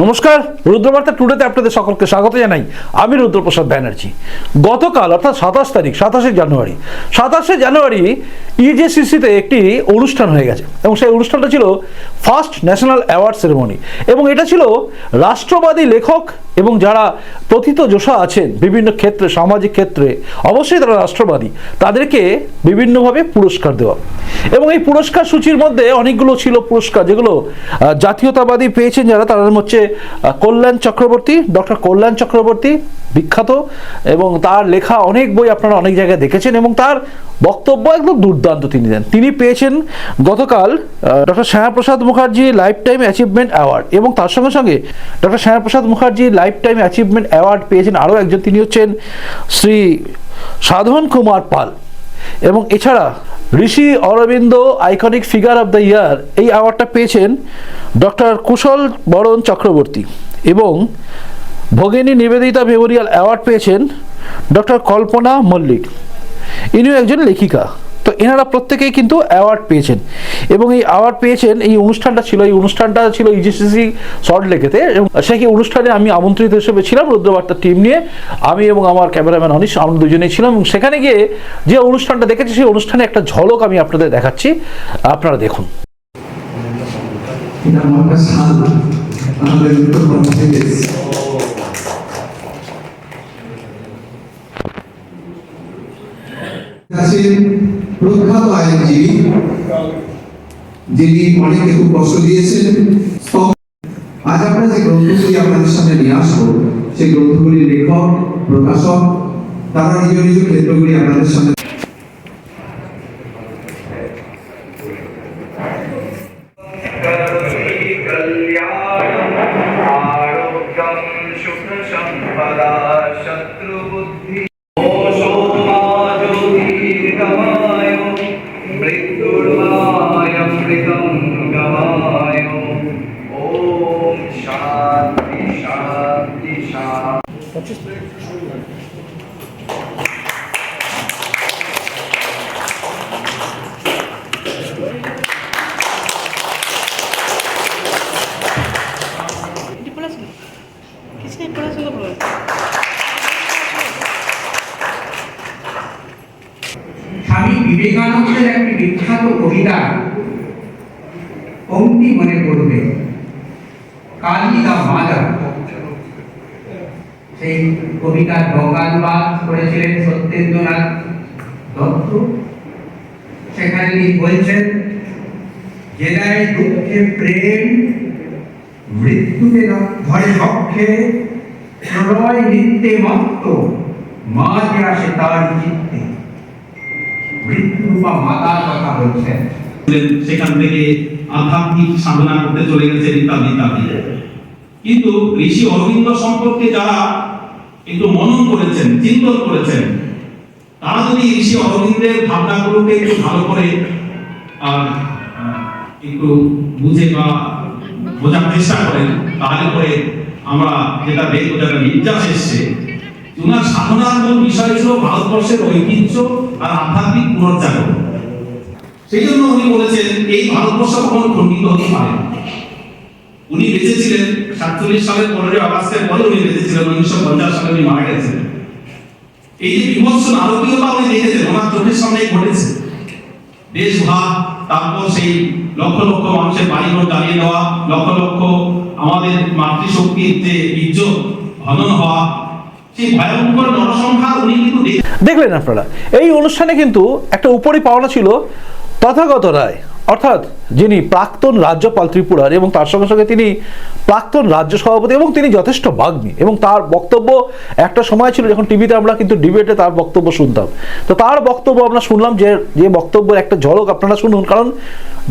নমস্কার, রুদ্রবার্তা টুডেতে আপনাদের সকলকে স্বাগত জানাই। আমি রুদ্রপ্রসাদ ব্যানার্জি। গতকাল, অর্থাৎ সাতাশ তারিখ, সাতাশে জানুয়ারি সাতাশে জানুয়ারি ইজেসিসিতে একটি অনুষ্ঠান হয়ে গেছে এবং সেই অনুষ্ঠানটা ছিল ফার্স্ট ন্যাশনাল অ্যাওয়ার্ড সেরেমনি এবং এটা ছিল রাষ্ট্রবাদী লেখক এবং যারা প্রথিত যোশা আছেন, বিভিন্ন ক্ষেত্রে, সামাজিক ক্ষেত্রে, অবশ্যই তারা রাষ্ট্রবাদী, তাদেরকে বিভিন্নভাবে পুরস্কার দেওয়া। এবং এই পুরস্কার সূচির মধ্যে অনেকগুলো ছিল পুরস্কার, যেগুলো জাতীয়তাবাদী পেয়েছেন যারা, তাদের হচ্ছে কল্যাণ চক্রবর্তী, ডক্টর কল্যাণ চক্রবর্তী বিখ্যাত এবং তার লেখা অনেক বই আপনারা অনেক জায়গায় দেখেছেন এবং তার বক্তব্য একদম দুর্দান্ত তিনি দেন। তিনি পেয়েছেন গতকাল doctor Syama Prasad Mukherjee life time achievement award এবং তার সঙ্গে সঙ্গে doctor Syama Prasad Mukherjee life time achievement award পেয়েছেন আরও একজন। তিনি হচ্ছেন শ্রী সাধন কুমার পাল এবং এছাড়া Rishi Aurobindo iconic figure of the year এই অ্যাওয়ার্ডটা পেয়েছেন ডক্টর কুশল বরণ চক্রবর্তী এবং ভগিনী নিবেদিতা মেমোরিয়াল অ্যাওয়ার্ড পেয়েছেন ডক্টর কল্পনা মল্লিক। ইনিও একজন লেখিকা। তো এনারা প্রত্যেকেই কিন্তু অ্যাওয়ার্ড পেয়েছেন। এবং এই অ্যাওয়ার্ড পেয়েছেন, এই অনুষ্ঠানটা ছিল, এই অনুষ্ঠানটা ছিল ইজিসিসি শর্ট লেকেতে এবং সেই অনুষ্ঠানে আমি আমন্ত্রিত হিসেবে ছিলাম, রুদ্রবার্তার টিম নিয়ে। আমি এবং আমার ক্যামেরাম্যান অনিশ, আমরা দুজনেই ছিলাম। এবং সেখানে গিয়ে যে অনুষ্ঠানটা দেখেছি, সেই অনুষ্ঠানে একটা ঝলক আমি আপনাদের দেখাচ্ছি। আপনারা দেখুন। আছেন প্রখ্যাত আইনজীবী, যিনি অনেকে খুব কষ্ট দিয়েছেন। আজ আমরা যে গ্রন্থগুলি আপনাদের সামনে নিয়ে আসব, সেই গ্রন্থগুলির লেখক, প্রকাশক, তারা নিজ নিজ ক্ষেত্রগুলি আপনাদের সামনে Почисти. বলছেন দুঃখে প্রেম ধরে রক্ষে প্রলয় নিত্যে মত্ত আসে তার চিত্তে। মৃত্যুরূপা মাতার কথা বলছেন। সেখান থেকে আধ্যাত্মিক সাধনা করতে চলে গেছেন ইত্যাদি ইত্যাদি কিন্তু ঋষি অরবিন্দ সম্পর্কে যারা একটু মনন করেছেন, চিন্তন করেছেন, তারা যদি ঋষি অরবিন্দের ভাবনাগুলোকে একটু ভালো করে আর একটু বুঝে বা বোঝার চেষ্টা করেন, তাহলে পরে আমরা যেটা দেখব, যেটা নির্যাস এসছে ওনার সাধনার মূল বিষয় ছিল ভারতবর্ষের ঐতিহ্য আর আধ্যাত্মিক পুনর্জাগরণ। সেই জন্য উনি বলেছেন, এই ভারতবর্ষ কখনো খণ্ডিত হতে পারে উনি বেঁচেছিলেন সাতচল্লিশ সালের পনেরোই আগস্টের পরে উনি বেঁচেছিলেন, উনিশশো পঞ্চাশ সালে উনি মারা গেছেন। এই যে বিভৎস নারকীয়তা উনি দেখেছেন, ওনার চোখের সামনেই ঘটেছে। দেশ ভাগ, তারপর সেই লক্ষ লক্ষ মানুষের বাড়িঘর জ্বালিয়ে দেওয়া, লক্ষ লক্ষ আমাদের মাতৃশক্তির যে ইজ্জত হনন হওয়া দেখলেন। আপনারা। এই অনুষ্ঠানে কিন্তু একটা উপরি পাওনা ছিল তথাগত রায়। অর্থাৎ যিনি প্রাক্তন রাজ্যপাল ত্রিপুরার এবং তার সঙ্গে সঙ্গে তিনি প্রাক্তন রাজ্য সভাপতি এবং তিনি যথেষ্ট বাগ্মী এবং তার বক্তব্য একটা সময় ছিল যখন টিভিতে আমরা কিন্তু ডিবেটে তার বক্তব্য শুনতাম। তো তার বক্তব্য আমরা শুনলাম যে যে বক্তব্যের একটা ঝলক আপনারা শুনুন, কারণ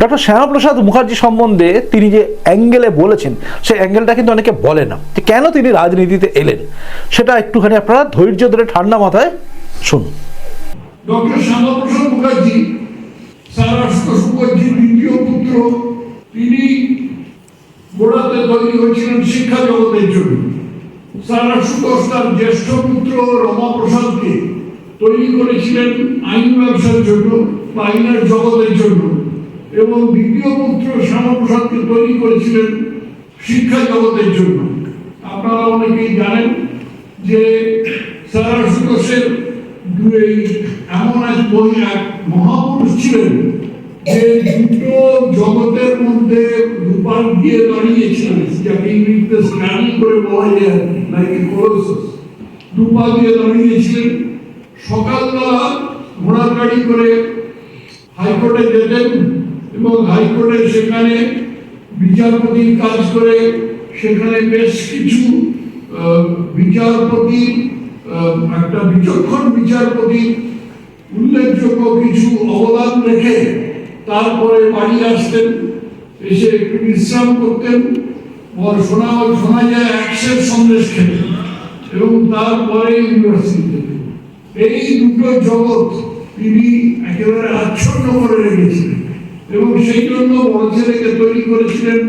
ডক্টর শ্যামাপ্রসাদ মুখার্জি সম্বন্ধে তিনি যে অ্যাঙ্গেলে বলেছেন, সেই অ্যাঙ্গেলটা কিন্তু অনেকে বলে না যে কেন তিনি রাজনীতিতে এলেন। সেটা একটুখানি আপনারা ধৈর্য ধরে ঠান্ডা মাথায় শুনুন। ডক্টর শ্যামাপ্রসাদ মুখার্জি আশুতোষ মুখার্জির দ্বিতীয় পুত্র, তিনি গোড়াতে তৈরি হয়েছিলেন শিক্ষা জগতের জন্য। আশুতোষ তার জ্যেষ্ঠ পুত্র রমাপ্রসাদকে তৈরি করেছিলেন আইন ব্যবসার জন্য বা আইনের জগতের জন্য এবং দ্বিতীয় পুত্র শ্যামাপ্রসাদকে তৈরি করেছিলেন শিক্ষা জগতের জন্য। আপনারা অনেকেই জানেন যে আশুতোষের এমন এক এক মহাপুরুষ ছিলেন যে দুটো জগতের মধ্যে দুপাল দিয়ে দাঁড়িয়েছিলেন। যাকে ইংরেজিতে স্ক্যানিং করে বলা যায় নাকি কোলোসাস দুপা দিয়ে দাঁড়িয়েছিলেন। সকালবেলা ঘোড়ার গাড়ি করে হাইকোর্টে যেতেন এবং হাইকোর্টে সেখানে বিচারপতির কাজ করে সেখানে বেশ কিছু আহ, বিচারপতি আহ, একটা বিচক্ষণ বিচারপতি উল্লেখযোগ্য কিছু অবদান রেখে তারপরে বাড়ি আসতেন, এসে একটু বিশ্রাম করতেন শোনা শোনা যায় একশের সন্দেশ খেতেন এবং তারপরে ইউনিভার্সিটি এই দুটো জগৎ তিনি একেবারে আচ্ছন্ন করে রেখেছিলেন এবং সেই জন্য বড় ছেলেকে তৈরি করেছিলেন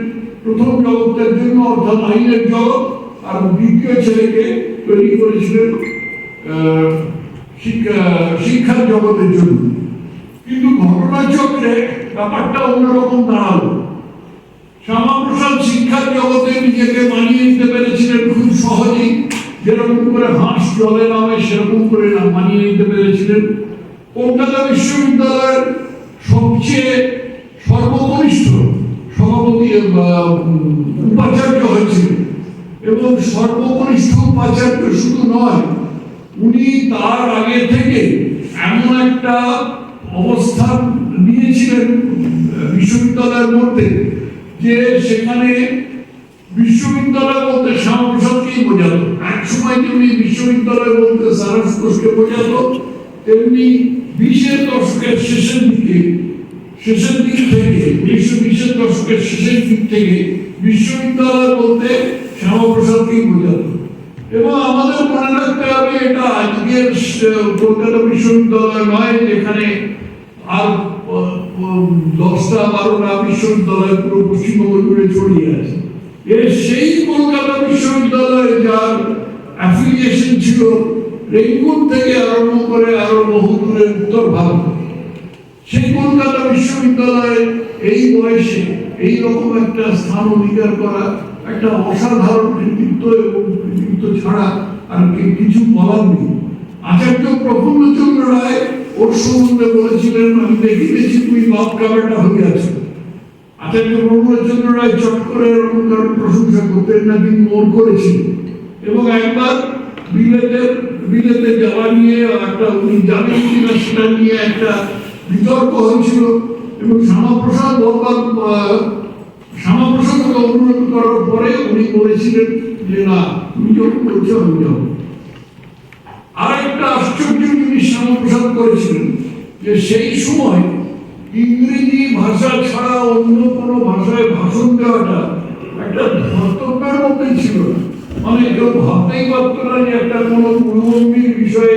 প্রথম জগতের জন্য, অর্থাৎ আইনের জগৎ। আর দ্বিতীয় ছেলেকে তৈরি করেছিলেন শিক্ষা শিক্ষার জগতের জন্য। কিন্তু ঘটনাচক্রে ব্যাপারটা অন্যরকম দাঁড়াল। শ্যামাপ্রসাদ শিক্ষার জগতে নিজেকে মানিয়ে নিতে পেরেছিলেন খুব সহজেই। যেরকম করে হাঁস জলে নামে, সেরকম করে মানিয়ে নিতে পেরেছিলেন। কলকাতা বিশ্ববিদ্যালয়ের সবচেয়ে সর্বকনিষ্ঠ সভাপতি উপাচার্য হয়েছিলেন। এবং সর্বকনিষ্ঠ উপাচার্য শুধু নয়, উনি তার আগে থেকে এমন একটা অবস্থান নিয়েছিলেন বিশ্ববিদ্যালয়ের মধ্যে যে সেখানে বিশ্ববিদ্যালয় বলতে শ্যামাপ্রসাদকেই বোঝাতো। এক সময় যেমনি বিশ্ববিদ্যালয় বলতে সারাস্কোষকে বোঝাতো, তেমনি বিশের দশকের শেষের দিকে, শেষের দিক থেকে উনিশশো বিশের দশকের শেষের দিক থেকে বিশ্ববিদ্যালয় বলতে শ্যামাপ্রসাদকেই বোঝাতো? এবং আমাদের মনে রাখতে হবে এটা আজকের কলকাতা বিশ্ববিদ্যালয় নয়, যেখানে আর দশটা বারোটা বিশ্ববিদ্যালয় পুরো পশ্চিমবঙ্গ জুড়ে ছড়িয়ে আছে। এর সেই কলকাতা বিশ্ববিদ্যালয়ে যার অ্যাফিলিয়েশন ছিল রেঙ্গুন থেকে আরম্ভ করে আরও বহু দূরে উত্তর ভারত। সেই কলকাতা বিশ্ববিদ্যালয়ে এই বয়সে এই রকম একটা স্থান অধিকার করা একটা অসাধারণ কৃতিত্ব এবং কৃতিত্ব ছাড়া আর কিছু বলার নেই। আচার্য প্রফুল্লচন্দ্র রায় ওর সম্বন্ধে বলেছিলেন আমি দেখি তুই বাপ কাবেটা আছো। আচার্য প্রফুল্লচন্দ্র রায় চট করে এরকম কারণ প্রশংসা করতেন না তিনি মোর করেছিলেন এবং একবার বিলেতের বিলেতে যাওয়া নিয়ে একটা উনি জানেন কিনা সেটা নিয়ে একটা বিতর্ক হয়েছিল এবং শ্যামাপ্রসাদ আহ, শ্যামাপ্রসাদকে অনুরোধ করার পরে উনি বলেছিলেন যে, না, তুমি যখন আমি আরেকটা আশ্চর্য জিনিস শ্যামাপ্রসাদ করেছিলেন, যে সেই সময় ইংরেজি ভাষা ছাড়া অন্য কোনো ভাষায় ভাষণ দেওয়াটা একটা ধর্তব্যের মধ্যে ছিল। মানে কেউ ভাবতেই পারত না যে একটা কোনো গুরুগম্ভীর বিষয়ে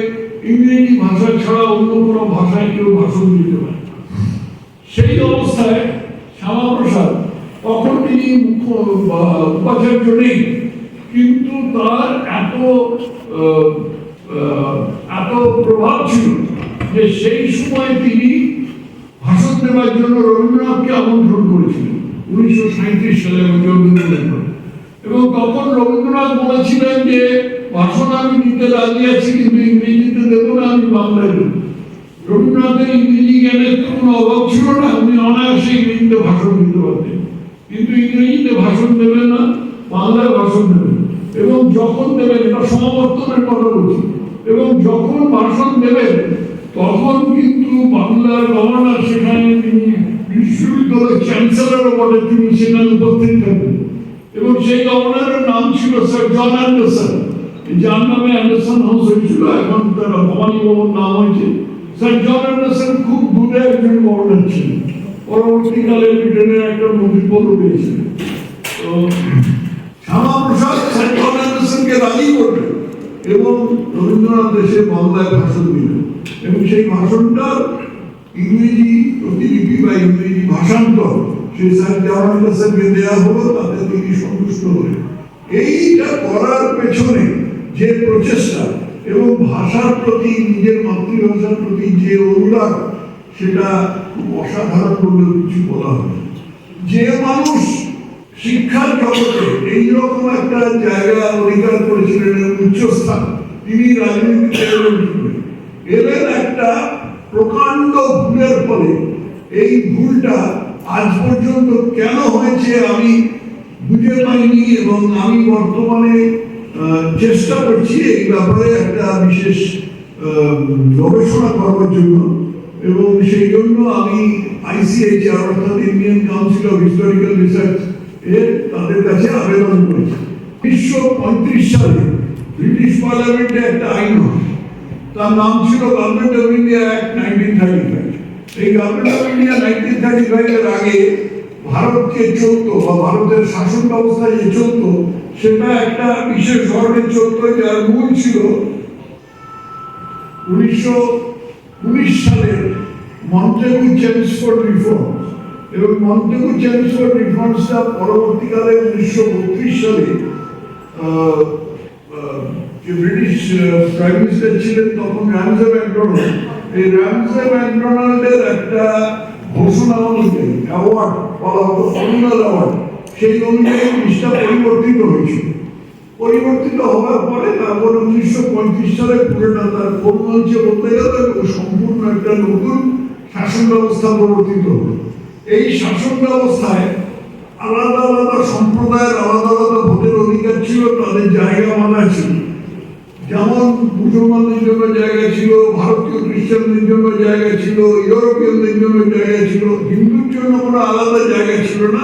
ইংরেজি ভাষা ছাড়া অন্য কোনো ভাষায় কেউ ভাষণ দিতে পারে সেই অবস্থায় শ্যামাপ্রসাদ তখন তিনি মুখ্য বা নেই কিন্তু তার এত এত প্রভাব ছিল যে সেই সময় তিনি ভাষণ দেওয়ার জন্য রবীন্দ্রনাথকে আমন্ত্রণ করেছিলেন। উনিশশো সাঁত্রিশ সালে আমি এবং তখন রবীন্দ্রনাথ বলেছিলেন যে, ভাষণ আমি দিতে রাজি আছি কিন্তু ইংরেজিতে দেবো না, আমি বাংলায় দেবো। রবীন্দ্রনাথের ইংরেজি জ্ঞানের তো কোনো অভাব ছিল না, উনি অনায়াসে ইংরেজিতে ভাষণ দিতে পারতেন। কিন্তু ইংরেজিতে ভাষণ দেবেন না। বাংলায় ভাষণ দেবেন এবং যখন দেবেন, এটা সমাবর্তনের কথা বলছি, এবং যখন ভাষণ দেবেন, তখন কিন্তু বাংলার গভর্নর সেখানে তিনি বিশ্ববিদ্যালয়ের চ্যান্সেলরও বটে, তিনি সেখানে উপস্থিত থাকবেন। এবং সেই গভর্নরের নাম ছিল স্যার জন অ্যান্ডারসন। যার নামে অ্যান্ডারসন হাউস হয়েছিল, এখন তার ভবানী ভবন নাম হয়েছে। স্যার জন অ্যান্ডারসন খুব দূরে একজন গভর্নর ছিলেন। পরবর্তীকালে ব্রিটেনের একটা মন্ত্রীপদও পেয়েছিলেন। তো শ্যামাপ্রসাদ জন অ্যান্ডারসনকে রাজি করলেন এবং রবীন্দ্রনাথ দেশে বাংলায় ভাষণ দিলেন এবং সেই ভাষণটা ইংরেজি প্রতিলিপি বা ইংরেজি ভাষান্তর সেই স্যার জন অ্যান্ডারসনকে দেওয়া হলো, তাতে তিনি সন্তুষ্ট হলেন। এইটা করার পেছনে যে প্রচেষ্টা এবং ভাষার প্রতি, নিজের মাতৃভাষার প্রতি যে অনুরাগ, সেটা খুব অসাধারণ বলে কিছু বলা হয় যে মানুষ শিক্ষার জগতে এইরকম একটা জায়গা অধিকার করেছিলেন উচ্চস্থান। তিনি রাজনীতিতে এলেন? একটা প্রকাণ্ড ভুলের ফলে। এই ভুলটা আজ পর্যন্ত কেন হয়েছে আমি বুঝে পাইনি এবং আমি বর্তমানে চেষ্টা করছি এই ব্যাপারে একটা বিশেষ গবেষণা করবার জন্য। এবং সেই জন্য আমি আইসিএইচআর, অর্থাৎ Indian council of historical research এর তাদের কাছে আবেদন করেছি। উনিশশো পঁয়ত্রিশ সালে ব্রিটিশ পার্লামেন্টে একটা আইন হয়। তার নাম ছিল government of India act nineteen thirty five এই government of India nineteen thirty five এর আগে ভারত যে চলতো বা ভারতের শাসন ব্যবস্থা যে চলতো, সেটা একটা বিশেষ ধরনের চলতো যার মূল ছিল উনিশশো উনিশ সালের মন্টেগু চেমসফোর্ড রিফর্মস এবং মন্টেগু চেমসফোর্ড রিফর্মসটা পরবর্তীকালে উনিশশো বত্রিশ সালে যে ব্রিটিশ প্রাইম মিনিস্টার ছিলেন তখন র্যামসে ম্যাকডোনাল্ড। এই র্যামসে ম্যাকডোনাল্ডের একটা ঘোষণা অনুযায়ী অ্যাওয়ার্ড বলা হতো কমিউনাল অ্যাওয়ার্ড সেই অনুযায়ী জিনিসটা পরিবর্তিত হয়েছিল। পরিবর্তিত হওয়ার পরে তারপর উনিশশো পঁয়ত্রিশ সালে পুরোটা তার পরিমঞ্চে বদলে গেল এবং সম্পূর্ণ একটা নতুন শাসন ব্যবস্থা প্রবর্তিত হলো। এই শাসন ব্যবস্থায় আলাদা আলাদা সম্প্রদায়ের, আলাদা আলাদা ভোটের অধিকার ছিল, তাদের জায়গা মানা ছিল। যেমন মুসলমানদের জন্য জায়গা ছিল, ভারতীয় খ্রিস্টানদের জন্য জায়গা ছিল ইউরোপিয়ানদের জন্য জায়গা ছিল, হিন্দুর জন্য কোনো আলাদা জায়গা ছিল না।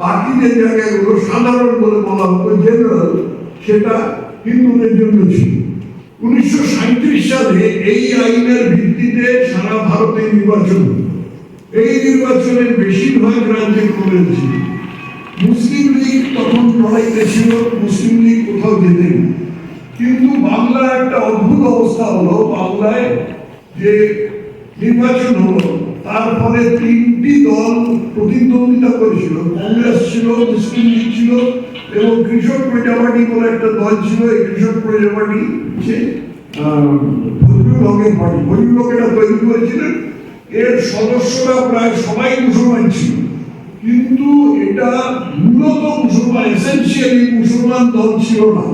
বাকি যে জায়গাগুলো সাধারণ বলে বলা হতো জেনারেল সেটা হিন্দুদের জন্য ছিল। উনিশশো সালে এই আইনের ভিত্তিতে সারা ভারতে নির্বাচন হলো। এই নির্বাচনের বেশিরভাগ রাজ্যে করেছে মুসলিম লীগ তখন লড়াইতে ছিল, মুসলিম লীগ কোথাও যেতেন না। কিন্তু বাংলা একটা অদ্ভুত অবস্থা হলো, বাংলায় যে নির্বাচন হলো তারপরে তিনটি দল প্রতিদ্বন্দ্বিতা করেছিল। কংগ্রেস ছিল, মুসলিম লীগ ছিল, এবং কৃষক প্রজা পার্টি বলে একটা দল ছিল, এই কৃষক প্রজা পার্টি হচ্ছে ফজলুল পার্টি। ফজলুল এটা তৈরি করেছিলেন। এর সদস্যরা প্রায় সবাই মুসলমান ছিল। কিন্তু এটা মূলত মুসলমান এসেন্সিয়ালি মুসলমান দল ছিল না।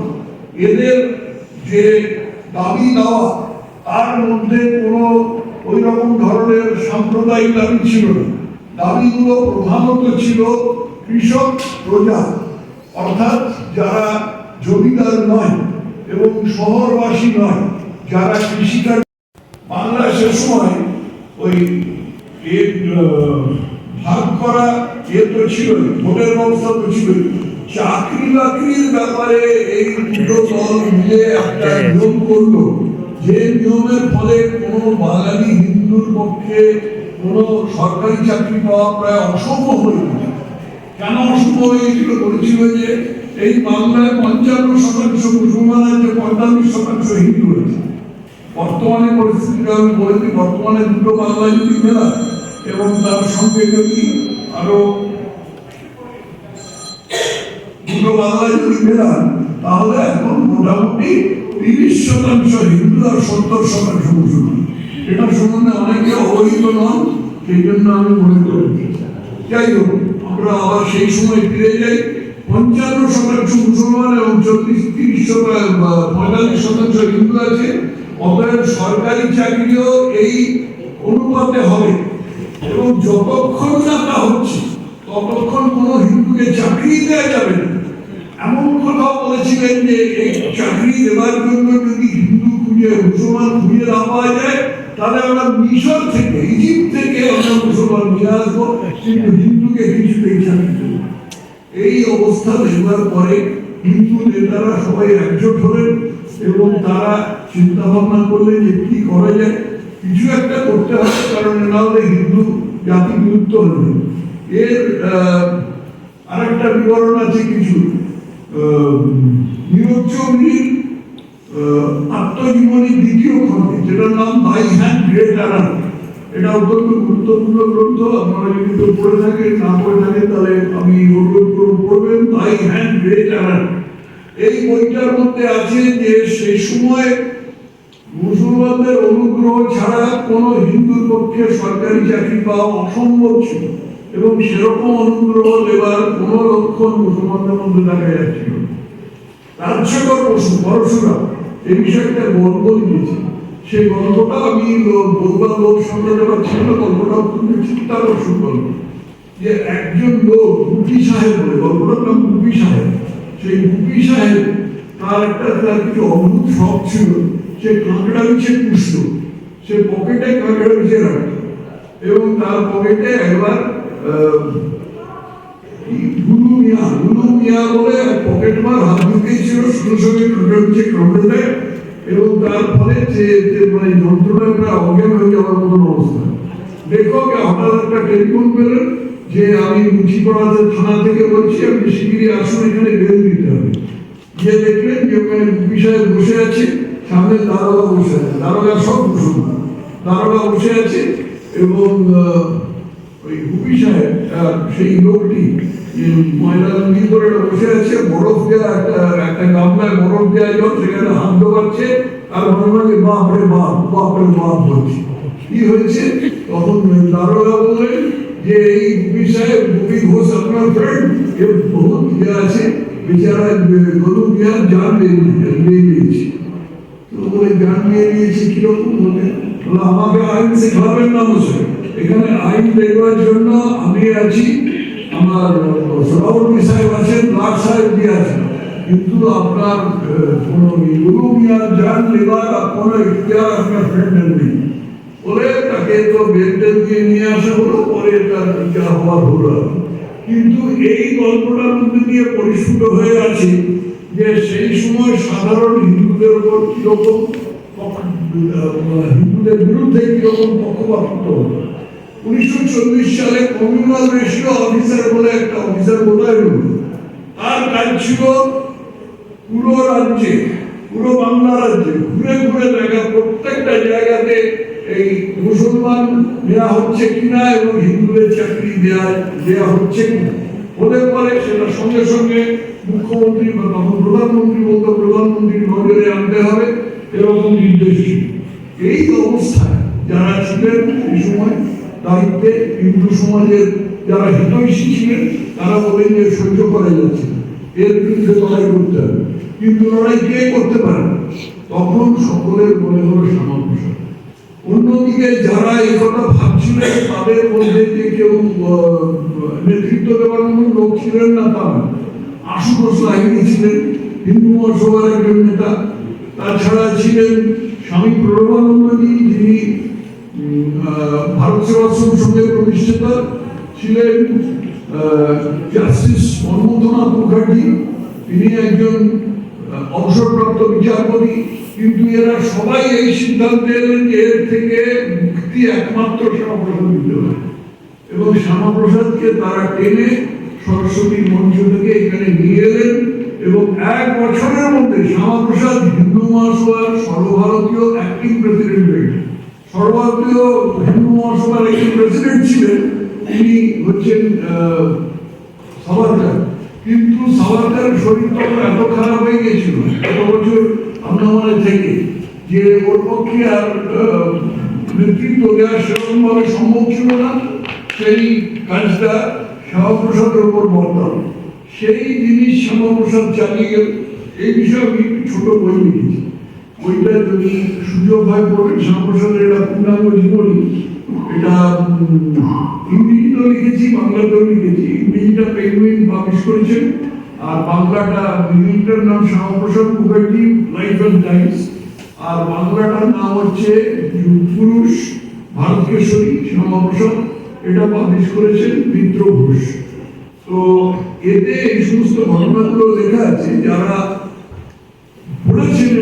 এদের যে দাবি দেওয়া, তার মধ্যে কোনো ওই রকম ধরনের সাম্প্রদায়িক দাবি ছিল না। দাবিগুলো প্রধানত ছিল কৃষক প্রজা, অর্থাৎ যারা জমিদার নয় এবং শহরবাসী নয়, যারা কৃষিকাজ বাংলা সে সময় ওই ভাগ করা এ তো ছিল ভোটের ব্যবস্থা তো ছিল চাকরি বাকরির ব্যাপারে এই দুটো দল মিলে একটা নিয়ম করল, যে নিয়মের ফলে কোনো বাঙালি হিন্দুর পক্ষে কোনো সরকারি চাকরি পাওয়া প্রায় অসম্ভব হয়ে কেন অসম্ভব হয়েছিল বলেছিল যে এই বাংলায় পঞ্চান্ন শতাংশ মুসলমান আছে পঁয়তাল্লিশ শতাংশ হিন্দু আছে বর্তমানে পরিস্থিতিটা আমি বলেছি, বর্তমানে দুটো যদি মেলা এবং তার সঙ্গে যদি আরও দুটো বাংলা যদি মেলান তাহলে এখন মোটামুটি তিরিশ শতাংশ হিন্দু আর সত্তর শতাংশ মুসলমান। এটা সম্বন্ধে অনেকে অবহিত নন, সেই জন্য আমি মনে করি। যাই হোক, আমরা আবার সেই সময় ফিরে যাই। পঞ্চান্ন শতাংশ মুসলমান এবং চল্লিশ, তিরিশ শতাংশ পঁয়তাল্লিশ শতাংশ হিন্দু আছে। সরকারি চাকরিও এই অনুপাতে হবে। এবং যতক্ষণ না তা হচ্ছে, ততক্ষণ কোনো হিন্দুকে চাকরি দেওয়া যাবে না। এমন কথা বলেছিলেন যে, এই চাকরি দেওয়ার জন্য যদি হিন্দু খুঁজে মুসলমান খুঁজে না পাওয়া যায়, তাহলে আমরা মিশর থেকে, ইজিপ্ট থেকে আমরা মুসলমান নিয়ে আসব। কিন্তু হিন্দুকে কিছুতেই চাকরি দেবো এই অবস্থা দেখবার পরে হিন্দু নেতারা সবাই একজোট হলেন। এবং তারা চিন্তা ভাবনা করলেন যে কি করা যায়, কিছু একটা করতে হবে, কারণ না হলে হিন্দু, জাতি বিলুপ্ত হবে এর আরেকটা বিবরণ আছে কিছু নিরজ আত্মজীবনী দ্বিতীয় খণ্ডে, যেটার নাম বাই হ্যান্ড গ্রেট আরান এটা অত্যন্ত গুরুত্বপূর্ণ গ্রন্থ, আপনারা যদি কেউ পড়ে থাকেন, না পড়ে থাকেন, তাহলে আমি অনুরোধ করব, পড়বেন বাই হ্যান্ড গ্রেট আরান এই বইটার মধ্যে আছে যে সেই সময় মুসলমানদের অনুগ্রহ ছাড়া কোনো হিন্দুর পক্ষে সরকারি চাকরি পাওয়া অসম্ভব ছিল এবং সেরকম অনুগ্রহ দেবার কোন লক্ষণ মুসলমানদের মধ্যে দেখা যাচ্ছিল। রাজ্যকর পশু পরশুরাম এই বিষয়ে একটা গল্প দিয়েছে সেই গল্পটা আমি বলবার লোক শোনাতে পারছি না গল্পটা অত্যন্ত চিত্তাকর্ষক গল্প যে একজন লোক গুপি সাহেব বলে, গল্পটার নাম গুপি সাহেব। সেই গুপি সাহেব, তার একটা, তার কিছু অদ্ভুত শখ ছিল। সে কাঁকড়া বিছে পুষত। সে পকেটে কাঁকড়া বিছে রাখত। এবং তার পকেটে একবার গুরু মিয়া গুরু মিয়া বলে পকেট মার হাত ঢুকিয়েছিল সঙ্গে সঙ্গে ঠোঁটে হচ্ছে ক্রমেতে এবং তার ফলে যে মানে যন্ত্রণা প্রায় অজ্ঞান হয়ে যাওয়ার মতন অবস্থা। লেখক হঠাৎ একটা টেলিফোন পেলেন। যে আমি মুচিপাড়াতে থানা থেকে বলছি আপনি শিগগিরই আসুন এখানে বেল দিতে হবে। গিয়ে দেখলেন যে ওখানে বিষয়ে বসে আছে, সামনে দারোগা বসে আছে। দারোগা সব মুসলমান দারোগা বসে আছে এবং ওই হুপি সাহেব সেই লোকটি ময়লা লুঙ্গি করে বসে আছে, বরফ দেওয়া একটা একটা গামলায় বরফ দেওয়া জল সেখানে হাত ডোবাচ্ছে আর মনে মনে বাপ রে বাপ বাপ রে বাপ বলছে। কি হয়েছে? তখন দারোগা বললেন যে এই হুপি সাহেব হুপি ঘোষ আপনার ফ্রেন্ড এ বহুত ইয়ে আছে বেচারা গরু বিহার জান নিয়ে নিয়েছে তো বলে গান নিয়ে নিয়েছি কীরকম বলে বলে, আমাকে আইন শেখাবেন না বসে এখানে আইন দেখবার জন্য আমি আছি আমার সভাপতি সাহেব আছেন লাট সাহেব দিয়ে আছেন কিন্তু আপনার আহ, কোনো গুরু মিয়ার জান নেবার কোনো ইতিহার আপনার ফ্রেন্ডের নেই বলে তাকে তো দিয়ে নিয়ে আসা হলো, পরে তার বিচার হওয়ার হলো কিন্তু এই গল্পটার মধ্যে দিয়ে পরিস্ফুট হয়ে আছে যে সেই সময় সাধারণ হিন্দুদের উপর কীরকম হিন্দুদের বিরুদ্ধে কীরকম পক্ষপাতিত্ব হতো উনিশশো চল্লিশ সালে কমিউনাল রেশিও অফিসার বলে একটা অফিসার বোধহয় হলো? তার কাজ ছিল পুরো রাজ্যে, পুরো বাংলা রাজ্যে, ঘুরে ঘুরে দেখা, প্রত্যেকটা জায়গাতে এই মুসলমান দেওয়া হচ্ছে কিনা এবং হিন্দুদের চাকরি দেওয়া দেওয়া হচ্ছে কিনা? হলে পরে সেটা সঙ্গে সঙ্গে মুখ্যমন্ত্রী বা তখন প্রধানমন্ত্রী বলতো, প্রধানমন্ত্রীর নজরে আনতে হবে, এরকম নির্দেশ এই অবস্থায় যারা ছিলেন এই সময় দায়িত্বে হিন্দু সমাজের যারা হিতৈষী ছিলেন, তারা বলেন যে সহ্য করা যাচ্ছে এর বিরুদ্ধে লড়াই করতে হবে। কিন্তু লড়াই কে করতে পারে? তখন সকলের মনে হলো সামঞ্জস্য অন্যদিকে যারা এই কথা ভাবছিলেন, তাদের মধ্যে যে কেউ নেতৃত্ব দেওয়ার মতো লোক ছিলেন না তা। আশুতোষ লাহিনী ছিলেন, হিন্দু মহাসভার একজন নেতা তাছাড়া ছিলেন স্বামী প্রণবানন্দজি যিনি ভারত সেবাশ্রম সঙ্গের প্রতিষ্ঠাতা ছিলেন জাস্টিস মনমোহননাথ মুখার্জি, তিনি একজন অবসরপ্রাপ্ত বিচারপতি কিন্তু এরা সবাই এই সিদ্ধান্তে এলেন যে এর থেকে মুক্তি একমাত্র শ্যামাপ্রসাদ দিতে হবে এবং শ্যামাপ্রসাদকে তারা টেনে সরস্বতী মঞ্চ থেকে এখানে নিয়ে এলেন এবং এক বছরের মধ্যে শ্যামাপ্রসাদ হিন্দু মহাসভার সর্বভারতীয় অ্যাক্টিং প্রেসিডেন্ট হয়ে। সর্বভারতীয় হিন্দু মহাসভার একজন প্রেসিডেন্ট ছিলেন তিনি হচ্ছেন আহ, সাভারকার কিন্তু সাভারকার শরীর তখন এত খারাপ হয়ে গেছিল এত বছর আন্দামানে থেকে যে ওর পক্ষে আর নেতৃত্ব দেওয়া সেরকম ভাবে সম্ভব ছিল না, সেই কাজটা শ্যামাপ্রসাদের উপর বর্তমান সেই জিনিস শ্যামাপ্রসাদ চালিয়ে গেল, এই বিষয়ে আমি একটু ছোট বই লিখেছি। বইটা যদি সুযোগ হয় পড়বেন শ্যামাপ্রসাদের এটা পূর্ণাঙ্গ জীবনী। এটা হিন্দিতেও লিখেছি, বাংলাতেও লিখেছি। ইংরেজিটা পেঙ্গুইন পাবলিশ করেছেন। আর বাংলাটা ইংরেজিটার নাম Syama Prasad Mukherjee life and times. আর বাংলাটার নাম হচ্ছে পুরুষ ভারত কেশরী শ্যামাপ্রসাদ। এটা পাবলিশ করেছেন মিত্র ঘোষ। তো এতে এই সমস্ত ঘটনাগুলো লেখা আছে, যারা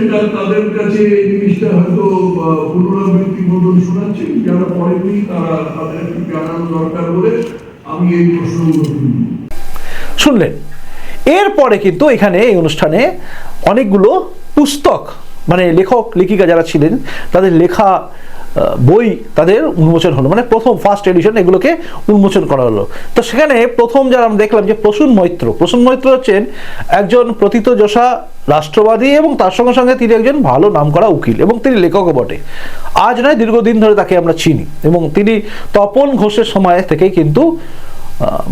এটা তাদের কাছে এই জিনিসটা হয়তো পুনরাবৃত্তি মতন শোনাচ্ছেন। যারা পড়েনি তারা তাদের জানানো দরকার বলে আমি এই শুনলেন? এরপরে কিন্তু এখানে এই অনুষ্ঠানে অনেকগুলো পুস্তক মানে লেখক, লেখিকা যারা ছিলেন, তাদের লেখা বই তাদের উন্মোচন হলো মানে প্রথম ফার্স্ট এডিশন এগুলোকে উন্মোচন করা হলো। তো সেখানে প্রথম যারা আমরা দেখলাম যে প্রসূন মৈত্র প্রসূন মৈত্র হচ্ছেন একজন প্রথিতযশা রাষ্ট্রবাদী এবং তার সঙ্গে সঙ্গে তিনি একজন ভালো নাম করা উকিল এবং তিনি লেখকও বটে। আজ নয়, দীর্ঘদিন ধরে তাকে আমরা চিনি এবং তিনি তপন ঘোষের সময় থেকেই কিন্তু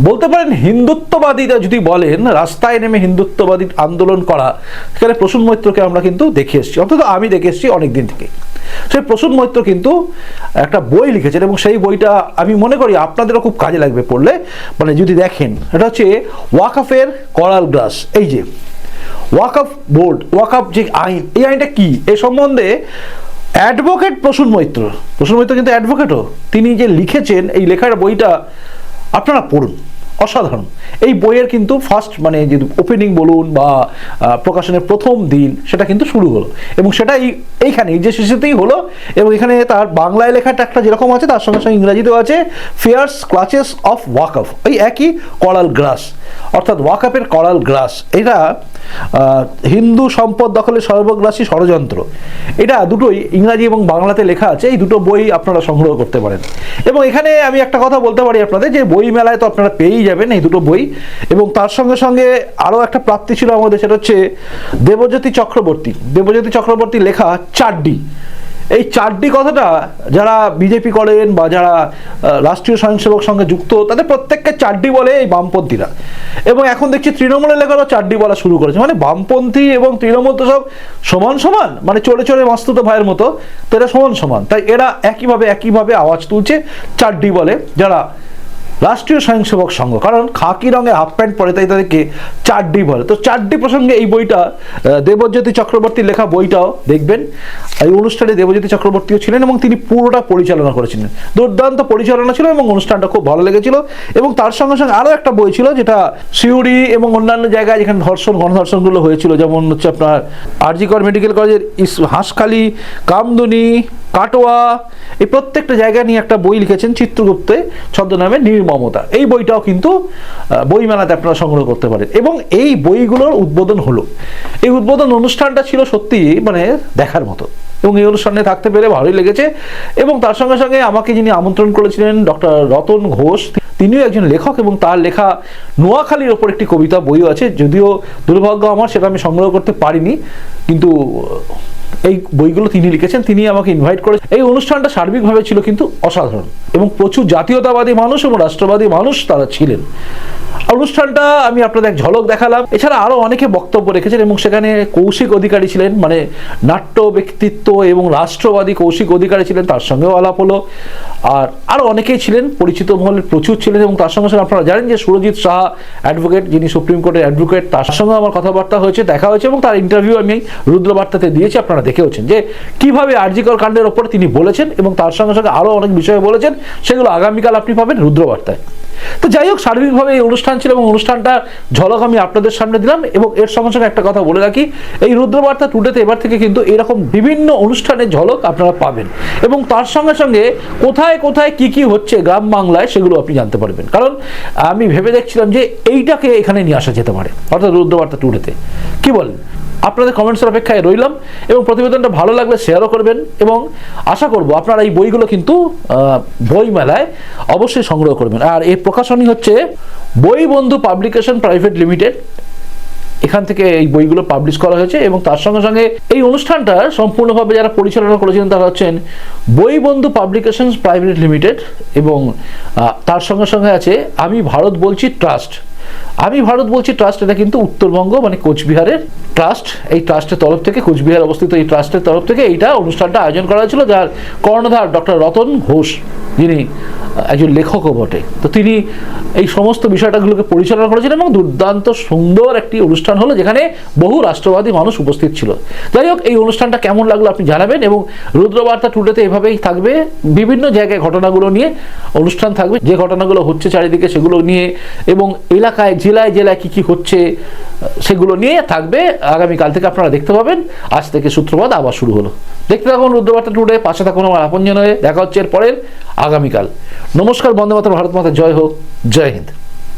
বলতে পারেন হিন্দুত্ববাদীরা যদি বলেন, রাস্তায় নেমে হিন্দুত্ববাদী আন্দোলন করা, সেখানে প্রসূন মৈত্রকে আমরা কিন্তু দেখে এসেছি, অন্তত আমি দেখে এসেছি অনেক দিন থেকে সেই প্রসূন মৈত্র কিন্তু একটা বই লিখেছেন এবং সেই বইটা আমি মনে করি আপনাদেরও খুব কাজে লাগবে পড়লে। মানে যদি দেখেন, এটা হচ্ছে ওয়াকাফের করাল গ্রাস। এই যে ওয়াকআপ বোর্ড ওয়াকআপ যে আইন, এই আইনটা কি? এ সম্বন্ধে অ্যাডভোকেট প্রসূন মৈত্র প্রসূন মৈত্র কিন্তু অ্যাডভোকেটও। তিনি যে লিখেছেন, এই লেখার বইটা আপনারা পড়ুন অসাধারণ। এই বইয়ের কিন্তু ফার্স্ট মানে যে ওপেনিং বলুন বা প্রকাশনের প্রথম দিন, সেটা কিন্তু শুরু হলো। এবং সেটা এই এইখানে এই যে শিশুতেই হলো, এবং এখানে তার বাংলায় লেখাটা একটা যেরকম আছে, তার সঙ্গে সঙ্গে ইংরাজিতেও আছে ফেয়ার্স ক্লাচেস অফ ওয়াকফ এই একই করাল গ্রাস। অর্থাৎ ওয়াকফের করাল গ্রাস। এটা হিন্দু সম্পদ দখলের সর্বগ্রাসী ষড়যন্ত্র। এটা দুটোই ইংরাজি এবং বাংলাতে লেখা আছে, এই দুটো বই আপনারা সংগ্রহ করতে পারেন। এবং এখানে আমি একটা কথা বলতে পারি আপনাদের, যে বই মেলায় তো আপনারা পেয়েই যাবেন এই দুটো বই। এবং তার সঙ্গে সঙ্গে আরও একটা প্রাপ্তি ছিল আমাদের, সেটা হচ্ছে দেবজ্যোতি চক্রবর্তী। দেবজ্যোতি চক্রবর্তী লেখা চারডি এই চারটি কথাটা যারা বিজেপি করেন বা যারা রাষ্ট্রীয় স্বয়ংসেবক সঙ্গে যুক্ত, তাদের প্রত্যেককে চারটি বলে এই বামপন্থীরা। এবং এখন দেখছি তৃণমূলের লেখারও চারটি বলা শুরু করেছে। মানে বামপন্থী এবং তৃণমূল তো সব সমান সমান মানে চলে চলে মাস্তুত ভাইয়ের মতো, তো এরা সমান সমান। তাই এরা একইভাবে একইভাবে আওয়াজ তুলছে, চারটি বলে যারা রাষ্ট্রীয় স্বয়ংসেবক সংঘ। কারণ খাকি রঙে হাফ প্যান্ট পরে তাই তাদেরকে চারডি বলে। তো চারডি প্রসঙ্গে এই বইটা দেবজ্যোতি চক্রবর্তীর লেখা বইটাও দেখবেন। এই অনুষ্ঠানে দেবজ্যোতি চক্রবর্তীও ছিলেন এবং তিনি পুরোটা পরিচালনা করেছিলেন। দুর্দান্ত পরিচালনা ছিল এবং অনুষ্ঠানটা খুব ভালো লেগেছিল। এবং তার সঙ্গে সঙ্গে আরও একটা বই ছিল, যেটা সিউড়ি এবং অন্যান্য জায়গায় যেখানে ধর্ষণ, গণধর্ষণগুলো হয়েছিল, যেমন হচ্ছে আপনার আরজিকর মেডিকেল কলেজের ইস, হাঁসখালি, কামদুনি, কাটোয়া, এই প্রত্যেকটা জায়গা নিয়ে একটা বই লিখেছেন চিত্রগুপ্তে, ছদ্মনামে নির্মমতা। এই বইটাও কিন্তু বইমেলাতে আপনারা সংগ্রহ করতে পারেন। এবং এই বইগুলোর উদ্বোধন হলো। এই উদ্বোধন অনুষ্ঠানটা ছিল সত্যি মানে দেখার মতো। এবং এই অনুষ্ঠানে থাকতে পেরে ভালোই লেগেছে। এবং তার সঙ্গে সঙ্গে আমাকে যিনি আমন্ত্রণ করেছিলেন, ডক্টর রতন ঘোষ, তিনিও একজন লেখক এবং তার লেখা নোয়াখালীর ওপর একটি কবিতা বইও আছে। যদিও দুর্ভাগ্য আমার, সেটা আমি সংগ্রহ করতে পারিনি। কিন্তু এই বইগুলো তিনি লিখেছেন, তিনি আমাকে ইনভাইট করে এই অনুষ্ঠানটা সার্বিকভাবে ছিল কিন্তু অসাধারণ এবং প্রচুর জাতীয়তাবাদী মানুষ এবং রাষ্ট্রবাদী মানুষ তারা ছিলেন। অনুষ্ঠানটা আমি আপনাদের এক ঝলক দেখালাম। এছাড়া আরও অনেকে বক্তব্য রেখেছেন এবং সেখানে কৌশিক অধিকারী ছিলেন মানে নাট্য ব্যক্তিত্ব এবং রাষ্ট্রবাদী কৌশিক অধিকারী ছিলেন, তার সঙ্গেও আলাপ হলো। আর আরও অনেকেই ছিলেন, পরিচিত মহলে প্রচুর ছিলেন এবং তার সঙ্গে সঙ্গে আপনারা জানেন যে সুরজিৎ শাহ অ্যাডভোকেট যিনি সুপ্রিম কোর্টের অ্যাডভোকেট তার সঙ্গে আমার কথাবার্তা হয়েছে, দেখা হয়েছে এবং তার ইন্টারভিউ আমি রুদ্রবার্তাতে দিয়েছি, আপনারা দেখেওছেন যে কীভাবে আরজিকর কাণ্ডের ওপর তিনি বলেছেন এবং তার সঙ্গে সঙ্গে আরও অনেক বিষয়ে বলেছেন, সেগুলো আগামীকাল আপনি পাবেন রুদ্রবার্তায়। তো যাই হোক সার্বিকভাবে এই অনুষ্ঠান ছিল এবং অনুষ্ঠানটা ঝলক আমি আপনাদের সামনে দিলাম এবং এর সঙ্গে সঙ্গে একটা কথা বলে রাখি, এই রুদ্রবার্তা টুডেতে এবার থেকে কিন্তু এরকম বিভিন্ন অনুষ্ঠানের ঝলক আপনারা পাবেন এবং তার সঙ্গে সঙ্গে কোথায় কোথায় কি কি হচ্ছে গ্রাম বাংলায় সেগুলো আপনি জানতে পারবেন। কারণ আমি ভেবে দেখছিলাম যে এইটাকে এখানে নিয়ে আসা যেতে পারে, অর্থাৎ রুদ্রবার্তা টুডেতে কি বলেন? আপনাদের কমেন্টসের অপেক্ষায় রইলাম এবং প্রতিবেদনটা ভালো লাগলে শেয়ারও করবেন এবং আশা করব আপনারা এই বইগুলো কিন্তু বই মেলায় অবশ্যই সংগ্রহ করবেন। আর এর প্রকাশনী হচ্ছে বই বন্ধু পাবলিকেশন প্রাইভেট লিমিটেড। এখান থেকে এই বইগুলো পাবলিশ করা হয়েছে এবং তার সঙ্গে সঙ্গে এই অনুষ্ঠানটা সম্পূর্ণভাবে যারা পরিচালনা করেছেন তারা হচ্ছেন বই বন্ধু পাবলিকেশন প্রাইভেট লিমিটেড এবং তার সঙ্গে সঙ্গে আছে আমি ভারত বলছি ট্রাস্ট। আমি ভারত বলছি ট্রাস্ট এটা কিন্তু উত্তরবঙ্গ মানে কোচবিহারের ট্রাস্ট এই ট্রাস্টের তরফ থেকে, কোচবিহার অবস্থিত এই ট্রাস্টের তরফ থেকে এইটা অনুষ্ঠানটা আয়োজন করা হয়েছিল, যার কর্ণধার ডক্টর রতন ঘোষ, যিনি একজন লেখকও বটে। তো তিনি এই সমস্ত বিষয়টাগুলোকে পরিচালনা করেছিলেন এবং দুর্দান্ত সুন্দর একটি অনুষ্ঠান হলো, যেখানে বহু রাষ্ট্রবাদী মানুষ উপস্থিত ছিল। যাই হোক, এই অনুষ্ঠানটা কেমন লাগল আপনি জানাবেন এবং রুদ্রবার্তা টুডেতে এভাবেই থাকবে, বিভিন্ন জায়গায় ঘটনাগুলো নিয়ে অনুষ্ঠান থাকবে, যে ঘটনাগুলো হচ্ছে চারিদিকে সেগুলো নিয়ে এবং এলাকায় জেলায় জেলায় কি কি হচ্ছে সেগুলো নিয়ে থাকবে। আগামীকাল থেকে আপনারা দেখতে পাবেন। আজ থেকে সূত্রপাত আবার শুরু হলো। দেখতে থাকুন রুদ্রবার্তা টুডে। পাশে থাকুন আমার আপনজন হয়ে দেখা হচ্ছে এর পরের আগামীকাল। নমস্কার, বন্দে মাতা ভারত মাতা। জয় হোক। জয় হিন্দ।